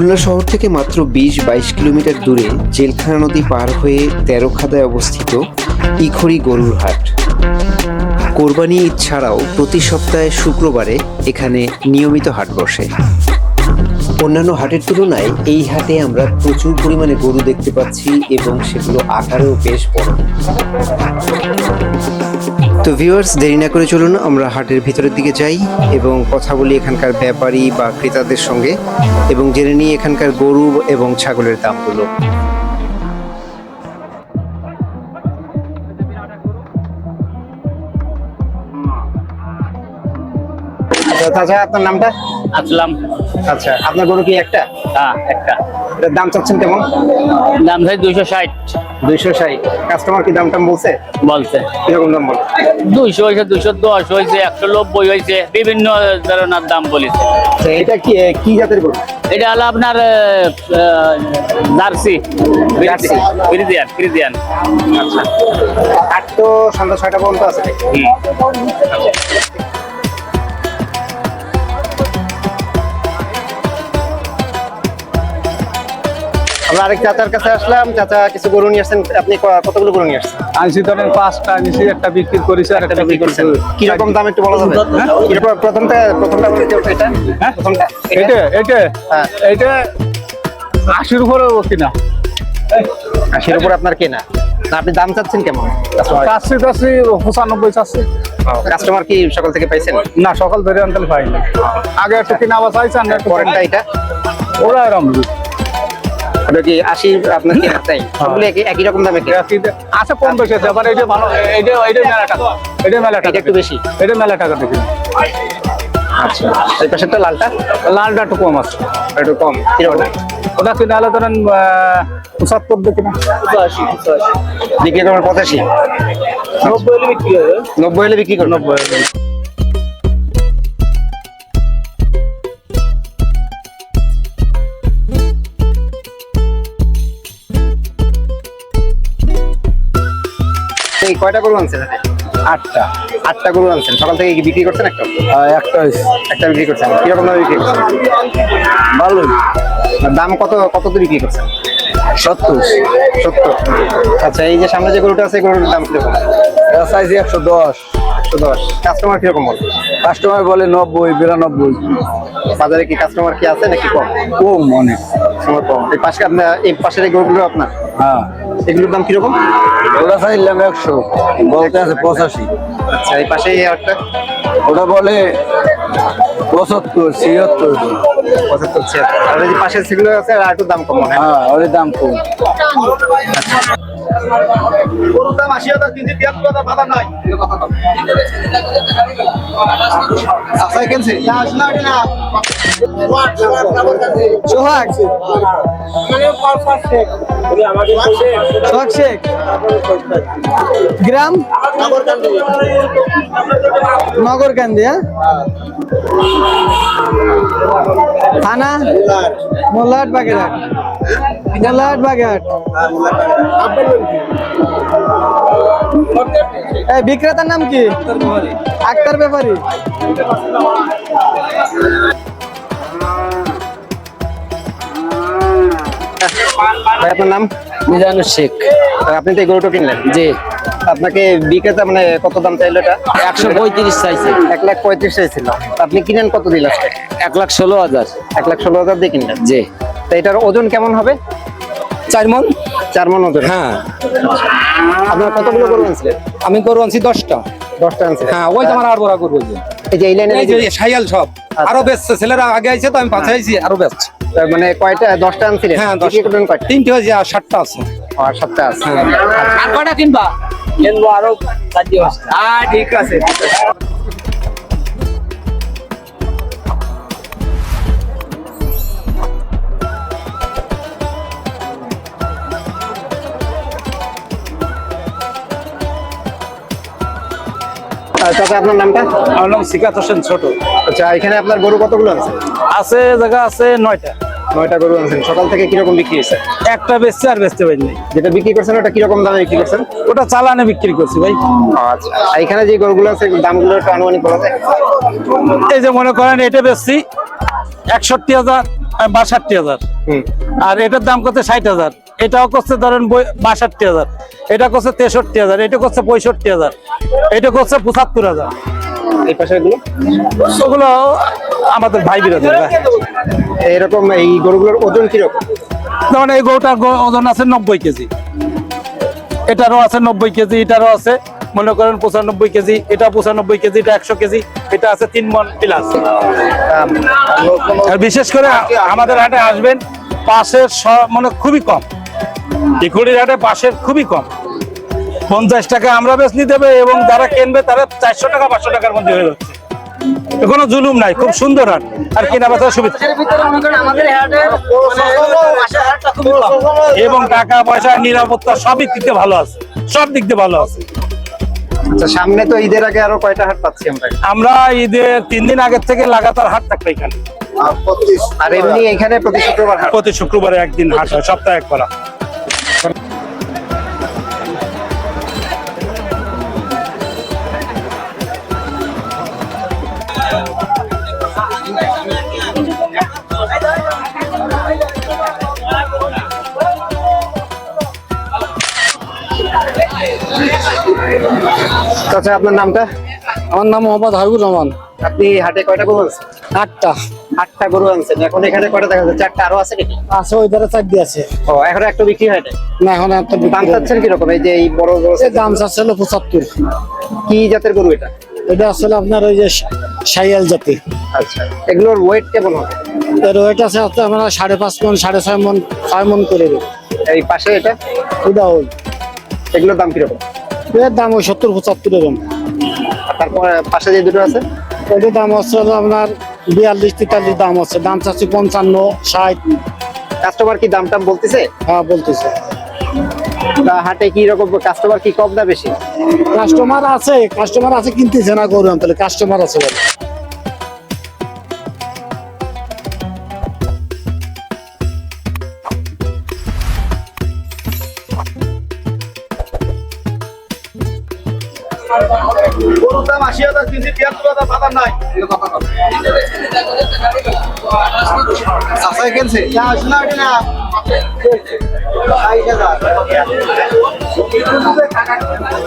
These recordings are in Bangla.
খুলনা শহর থেকে মাত্র বিশ বাইশ কিলোমিটার দূরে জেলখানা নদী পার হয়ে তেরোখাদায় অবস্থিত ইখড়ি গরুর হাট। কোরবানি ঈদ ছাড়াও প্রতি সপ্তাহে শুক্রবারে এখানে নিয়মিত হাট বসে। অন্যান্য হাটের তুলনায় এই হাটে আমরা প্রচুর পরিমাণে গরু দেখতে পাচ্ছি এবং সেগুলো আকারেও বেশ বড়। তো ভিউয়ার্স দেরি না করে চলুন, আমরা হাটের ভিতরের দিকে যাই এবং কথা বলি এখানকার ব্যাপারী বা ক্রেতাদের সঙ্গে এবং জেনে নিই এখানকার গরু এবং ছাগলের দামগুলো। আচ্ছা আপনার নামটা? আসলাম। আচ্ছা আপনার গরু কি একটা? হ্যাঁ একটা। এটার দাম চাচ্ছেন কেমন? দাম চাই দুইশো ষাট। দুইশো ষাট। কাস্টমার কি দাম টাম বলছে? বলছে। কীরকম দাম বলে? দুইশো হয়েছে দুইশো দশ হয়েছে একশো নব্বই হয়েছে বিভিন্ন ধরনের দাম বলেছে। আচ্ছা, এটা কি কি জাতের গরু? এটা হলো আপনার জার্সি। Friesian Friesian. আচ্ছা। আট তো সন্ধ্যা ছয়টা পর্যন্ত আছে আমরা আরেক চাচার কাছে আসলাম চাচা কিছু গরু নিয়ে আসছেন আপনি কতগুলো গরু নিয়ে আসছেন? আনছি ধরেন পাঁচটা আনছি একটা বিক্রি করেছি আর একটা বিক্রি করছেন। কীরকম দাম একটু বলা যাবে? হ্যাঁ? কীরকম প্রথমটা প্রথমটা বলতে এটা। হ্যাঁ? প্রথমটা। এটা এটা। হ্যাঁ। এটা আশির উপরে কিনা? আশির উপর আপনার কেনা। আপনি দাম চাচ্ছেন কেমন? চাচ্ছি চাচ্ছি পঁচানব্বই চাচ্ছি। কাস্টমার কি সকাল থেকে পাইছেন? না সকাল ধরে আনতে পাইনি। আগে একটু কিনা আবার চাইছেন পরেরটা এটা? ওরা এরম ওটা কি আশি আপনার কেনা চাই সবগুলো একই একই রকম দামে আছে কম বেশি আছে আবার এটা ভালো এটা এটা মেলা টাকা এটা মেলা টাকা একটু বেশি। এটা মেলা টাকা দেখি আচ্ছা। এই পাশেরটা লালটা? লালটা একটু কম আছে। একটু কম। কীরকম? ওটা কিনা হলে ধরেন আহ, পঁচাত্তর দেখি না বিক্রি করবেন পঁচাশি? নব্বই হলে বিক্রি হবে। নব্বই হলে বিক্রি করবেন? নব্বই হলে কয়টা গরু আনছেন? আটটা। আটটা গরু আনছেন। সকাল থেকে কি বিক্রি করছেন একটা? একটা একটা বিক্রি করছেন। কীরকম ভাবে বিক্রি করছেন? ভালো দাম কত কত দিয়ে বিক্রি করছেন? সত্তর। সত্তর। আচ্ছা এই যে সামনে যে গরুটা আছে গরুর দাম কীরকম চাইছি একশো দশ। একশো দশ। কাস্টমার কীরকম বলে? কাস্টমার বলে নব্বই বিরানব্বই। বাজারে কি কাস্টমার কি আছে নাকি কম? কম অনেক। কাস্টমার কম। এই পাশে আপনার এই পাশের এই গরুগুলো আপনার? হ্যাঁ। এগুলোর দাম কীরকম? ওটা চাইলাম একশো বলতে আছে পঁচাশি। আচ্ছা এই পাশে একটা? ওটা বলে পঁচাত্তর ছিয়াত্তর। পঁচাত্তর ছিয়াত্তর। আর এই পাশের সেগুলো আছে আর একটু দাম কম হয় হ্যাঁ ওর দাম কম আচ্ছা কেনছে সোহাগ। সোহাগ শেখ। গ্রাম? নগরকান্দি হ্যাঁ? থানা? মোল্লাহাট বাগেরহাট। মোল্লাহাট বাগেরহাট। বিক্রেতার নাম কি? আক্তার ব্যাপারী। ভাই আপনার নাম? মিজানুর শেখ। আপনি তো গরুটা কিনলেন? জি। আপনাকে বিক্রেতা মানে কত দাম চাইলো এটা? একশো পঁয়ত্রিশ চাইছে। এক লাখ পঁয়ত্রিশ চাইছিল। আপনি কিনেন কত দিল এক লাখ ষোলো হাজার। এক লাখ ষোলো হাজার দিয়ে কিনলেন? জি। তা এটার ওজন কেমন হবে? চার মন। চার মন ওজন? হ্যাঁ। আপনার কতগুলো গরু আনছিলেন? আমি গরু আনছি দশটা। দশটা আনছিলেন? হ্যাঁ ওই তো আমার আর বড় গরু এই যে এই লাইনে সাইয়াল সব। আরও বেচছে। ছেলেরা আগে আইছে তো আমি পাশে আইছি আরও বেচছে। মানে কয়টা? দশটা আনছিলেন? হ্যাঁ দশটা। কয়টা? তিনটে হয়েছে আর সাতটা আছে। আর সাতটা আছে। আর কয়টা কিনবা? কিনবো আরও হ্যাঁ ঠিক আছে। চাচা আপনার নামটা? আমার নাম সিকাত হোসেন ছোট। আচ্ছা এখানে আপনার গরু কতগুলো আছে? আছে জায়গা আছে নয়টা। নয়টা গরু আনছেন। সকাল থেকে কীরকম বিক্রি হয়েছে? একটা বেচছে আর বেচতে পারিনি যেটা বিক্রি করছেন ওটা কীরকম দামে বিক্রি করছেন? ওটা চালানে বিক্রি করছি ভাই। আচ্ছা। এখানে যে গরুগুলো আছে দামগুলো একটু আনুমানিক বলা যায়? এই যে মনে করেন এটা বেচছি একষট্টি হাজার বাষট্টি হাজার। হুম। আর এটার দাম করছে ষাট হাজার। এটাও করছে ধরেন বাষট্টি হাজার। এটা করছে তেষট্টি হাজার। এটা করছে পঁয়ষট্টি হাজার। এটা করছে পঁচাত্তর হাজার। এই পাশে ওগুলো আমাদের ভাই বিরাদের এরকম এই গরুগুলোর ওজন কীরকম? যেমন এই গরুটার ওজন আছে নব্বই কেজি। এটারও আছে নব্বই কেজি এটারও আছে মনে করেন পঁচানব্বই কেজি এটা পঁচানব্বই কেজি এটা একশো কেজি এটা আছে তিন মন প্লাস। আর বিশেষ করে আমাদের হাটে আসবেন পাশের মানে খুবই কম। ইকুড়ির হাটে পাশের খুবই কম। পঞ্চাশ টাকা আমরা বেশি দেবে এবং যারা কিনবে তারা চারশো টাকা পাঁচশো টাকার মধ্যে হয়ে যাচ্ছে। কোনো জুলুম নাই খুব সুন্দর হাট। আর কেনা বেচার সুবিধা এবং টাকা পয়সা নিরাপত্তা সবই দিক দিয়ে ভালো আছে। সব দিক দিয়ে ভালো আছে। আচ্ছা সামনে তো ঈদের আগে আরও কয়টা হাট পাচ্ছি আমরা? আমরা ঈদের তিন দিন আগের থেকে লাগাতার হাট থাকবে এখানে। আর এমনি এখানে প্রতি শুক্রবার প্রতি শুক্রবারে একদিন হাট হয় সপ্তাহে এক আচ্ছা আপনার নামটা? আমার নাম মোহাম্মদ হাবিবুর রহমান। আপনি হাটে কয়টা গরু আনছেন? আটটা। আটটা গরু আনছেন। এখন এখানে কয়টা দেখা যাচ্ছে? চারটা আরও আছে নাকি? আছে ওই ধারে চারটি আছে। ও এখন একটা বিক্রি হয় না না এখন একটা দাম চাচ্ছেন কীরকম? এই যে এই বড় বড় দাম চাচ্ছিল পঁচাত্তর। কি জাতের গরু এটা? এটা আসলে আপনার ওই যে সাইয়াল জাতি। আচ্ছা। এগুলোর ওয়েট কেমন হবে? এর ওয়েট আছে আপনার আমরা সাড়ে পাঁচ মন সাড়ে ছয় মন ছয় মন করে দেবো। এই পাশে এটা? ওটা ওই। এগুলোর দাম কীরকম? এর দাম ওই সত্তর পঁচাত্তর এরকম। তারপরে পাশে যে দুটো আছে? ওইটার দাম হচ্ছে হলো আপনার বিয়াল্লিশ তেতাল্লিশ দাম হচ্ছে। দাম চাচ্ছি পঞ্চান্ন ষাট। কাস্টমার কি দাম টাম বলতেছে? হ্যাঁ বলতেছে। তা হাটে কি রকম কাস্টমার কি কম না বেশি? কাস্টমার আছে কাস্টমার আছে কিনতেছে না গরু তাহলে কাস্টমার আছে বলে।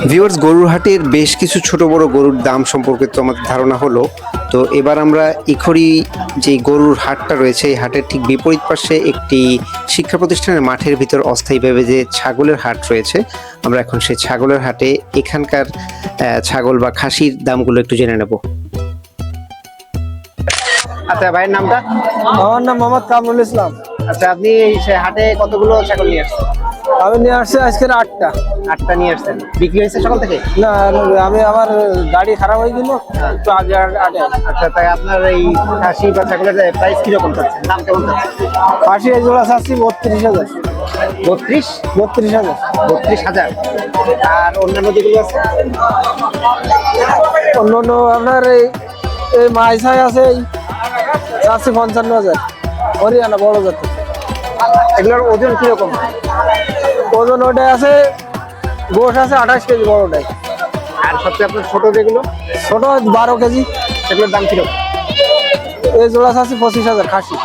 ভিউয়ার্স গরুর হাটের বেশ কিছু ছোট বড় গরুর দাম সম্পর্কে তো আমাদের ধারণা হলো। তো এবার আমরা ইখড়ি যে গরুর হাটটা রয়েছে এই হাটের ঠিক বিপরীত পাশে একটি শিক্ষা প্রতিষ্ঠানের মাঠের ভিতর অস্থায়ীভাবে যে ছাগলের হাট রয়েছে আমরা এখন সেই ছাগলের হাটে এখানকার ছাগল বা খাসির দামগুলো একটু জেনে নেব। আচ্ছা ভাইয়ের নামটা? আমার নাম মোহাম্মদ কামরুল ইসলাম। আচ্ছা আপনি এই সে হাটে কতগুলো ছাগল নিয়ে আসছেন? আমি নিয়ে আসছি আজকের আটটা। আটটা নিয়ে আসছেন। বিক্রি হয়েছে সকাল থেকে? না আমি আমার গাড়ি খারাপ হয়ে গেল একটু আগে আটে আচ্ছা তাই আপনার এই খাসি বা ছাগলের প্রাইস কীরকম চাচ্ছেন? দাম কেমন চাচ্ছেন? ফাঁসি এই জোড়া চাচ্ছি বত্রিশ হাজার। বত্রিশ? বত্রিশ হাজার। বত্রিশ হাজার। আর অন্যান্য যেগুলো আছে? অন্য অন্য আপনার এই এই মাইসাই আছে এই চাচ্ছি পঞ্চান্ন হাজার। হরিয়ানা বড় জাতি এগুলোর ওজন কীরকম? ওজন ওটাই আছে গোশ আছে আঠাশ কেজি বড়টাই আর সবচেয়ে আপনার ছোট যেগুলো? ছোট বারো কেজি। সেগুলোর দাম কীরকম? এই জোড়া চাচ্ছি পঁচিশ হাজার খাসি।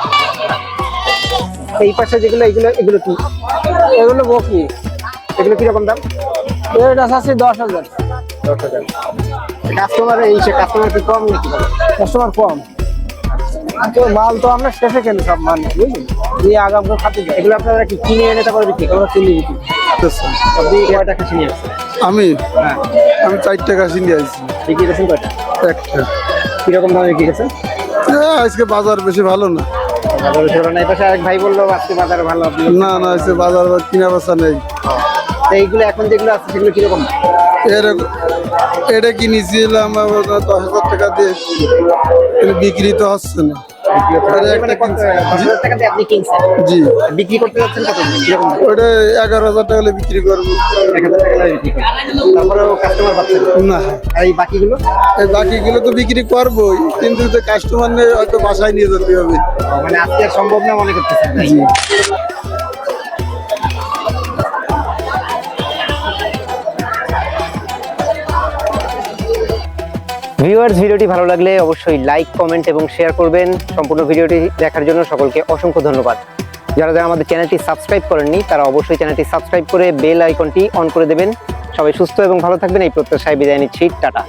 এই পাশে যেগুলো এগুলো এগুলো কি? এগুলো বকরি। এগুলো কীরকম দাম? এটা চাচ্ছি দশ হাজার। দশ হাজার। কাস্টমার এই সে কাস্টমার কি কম নাকি? কাস্টমার কম। মাল তো আমরা শেষে কেন সব মাল বুঝলি? দিয়ে আগাম করে খাতে যাই। এগুলো আপনারা কি কিনে এনে তারপরে বিক্রি আমরা চিনি বিক্রি আপনি খাসি নিয়ে আসছেন আমি? আমি চারটা কাশি নিয়ে আসছি বিক্রি করেছেন কয়টা? একটা। কীরকম দামে বিক্রি করেছেন? আজকে বাজার বেশি ভালো না। বাজারে ছিল না। এই পাশে আরেক ভাই বলল আজকে বাজার ভালো না না আজকে বাজার কিনা বেচা নেই। এইগুলো এখন যেগুলো আছে সেগুলো কীরকম? এরকম এটা কিনেছিলাম দশ হাজার টাকা দিয়ে বিক্রি তো হচ্ছে না। মানে জি? বিক্রি করতে যাচ্ছেন কত ওটা এগারো হাজার টাকা বিক্রি করব। তারপরেও কাস্টমার পাচ্ছেন? না। না এই বাকিগুলো? এই বাকিগুলো তো বিক্রি করবোই কিন্তু কাস্টমার নেই হয়তো বাসায় নিয়ে যেতে হবে। মানে আজকে সম্ভব না মনে করতেছেন? ভিউয়ার্স ভিডিওটি ভালো লাগলে অবশ্যই লাইক কমেন্ট এবং শেয়ার করবেন। সম্পূর্ণ ভিডিওটি দেখার জন্য সকলকে অসংখ্য ধন্যবাদ। যারা যারা আমাদের চ্যানেলটি সাবস্ক্রাইব করেননি, তারা অবশ্যই চ্যানেলটি সাবস্ক্রাইব করে বেল আইকনটি অন করে দেবেন। সবাই সুস্থ এবং ভালো থাকবেন। এই প্রত্যাশায় বিদায় নিচ্ছি। টাটা।